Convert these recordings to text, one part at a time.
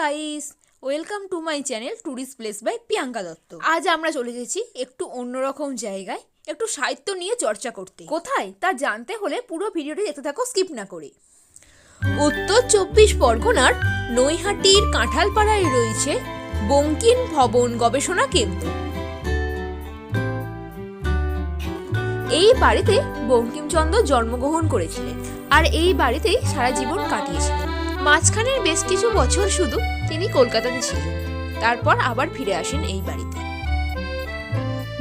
Guys, welcome to my channel tourist place by Priyanka Dutta. আজ আমরা চলে এসেছি একটু অন্যরকম জায়গায়, একটু সাহিত্য নিয়ে চর্চা করতে। কোথায়? তা জানতে হলে পুরো ভিডিওটি দেখতে থাকো, স্কিপ না করে। উত্তর চব্বিশ পরগনার নৈহাটির কাঁঠালপাড়ায় রয়েছে বঙ্কিম ভবন গবেষণা কেন্দ্র। এই বাড়িতে বঙ্কিমচন্দ্র জন্মগ্রহণ করেছিলেন, আর এই বাড়িতেই সারা জীবন কাটিয়েছিলেন। মাঝখানের বেশ কিছু বছর শুধু তিনি কলকাতাতে ছিলেন। তারপর আবার ফিরে আসেন এই বাড়িতে।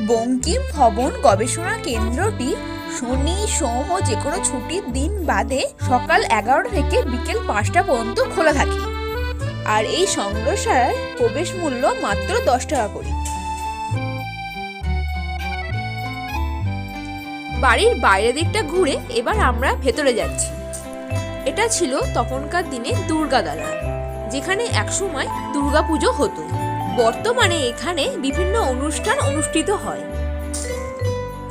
বঙ্কিম ভবন গবেষণা কেন্দ্রটি শনি, সোম ও যে কোনো ছুটির দিন বাদে সকাল এগারোটা থেকে বিকেল পাঁচটা পর্যন্ত খোলা থাকে। আর এই সংগ্রহশালার প্রবেশ মূল্য মাত্র দশ টাকা করে। বাড়ির বাইরের দিকটা ঘুরে এবার আমরা ভেতরে যাচ্ছি। এটা ছিল তখনকার দিনে দুর্গা দালান, যেখানে একসময় দুর্গা পুজো হতো। বর্তমানে এখানে বিভিন্ন অনুষ্ঠান অনুষ্ঠিত হয়।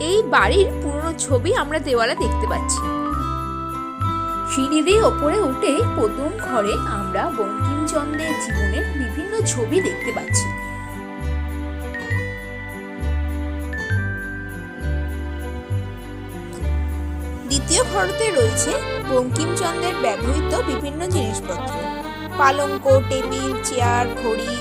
এই বাড়ির পুরনো ছবি আমরা দেওয়ালে দেখতে পাচ্ছি। সিঁড়ি দিয়ে ওপরে উঠে প্রথম ঘরে আমরা বঙ্কিমচন্দ্রের জীবনের বিভিন্ন ছবি দেখতে পাচ্ছি। দ্বিতীয় ভারতে রয়েছে বঙ্কিমচন্দ্রের ব্যবহৃত বিভিন্ন জিনিসপত্র। পালঙ্ক টেবিল চেয়ার ঘড়ি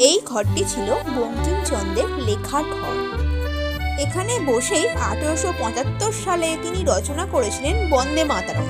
এই ঘরটি ছিল বঙ্কিমচন্দ্রের লেখার ঘর। এখানে বসেই আঠেরোশো পঁচাত্তর সালে তিনি রচনা করেছিলেন বন্দে মাতারম।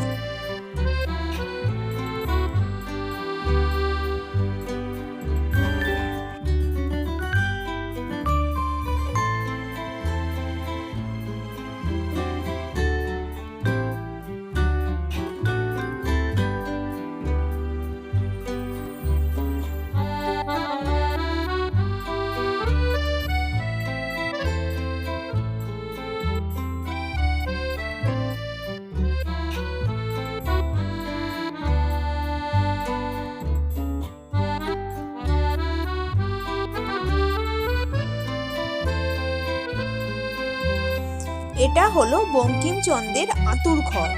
এটা হলো বঙ্কিমচন্দ্রের আতুর ঘর।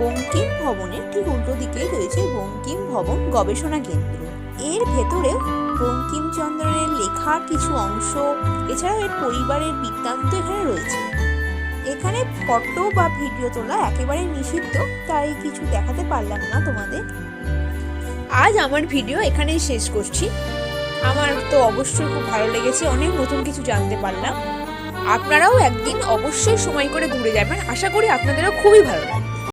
বঙ্কিম ভবনের ঠিক উল্টো দিকেই রয়েছে বঙ্কিম ভবন গবেষণা কেন্দ্র। এর ভেতরেও বঙ্কিমচন্দ্রের লেখার কিছু অংশ, এছাড়াও এর পরিবারের বৃত্তান্ত এখানে রয়েছে। এখানে ফটো বা ভিডিও তোলা একেবারে নিষিদ্ধ, তাই কিছু দেখাতে পারলাম না তোমাদের। আজ আমার ভিডিও এখানেই শেষ করছি। আমার তো অবশ্যই খুব ভালো লেগেছে, অনেক নতুন কিছু জানতে পারলাম। আপনারাও একদিন অবশ্যই সময় করে ঘুরে যাবেন। আশা করি আপনাদেরও খুবই ভালো লাগবে।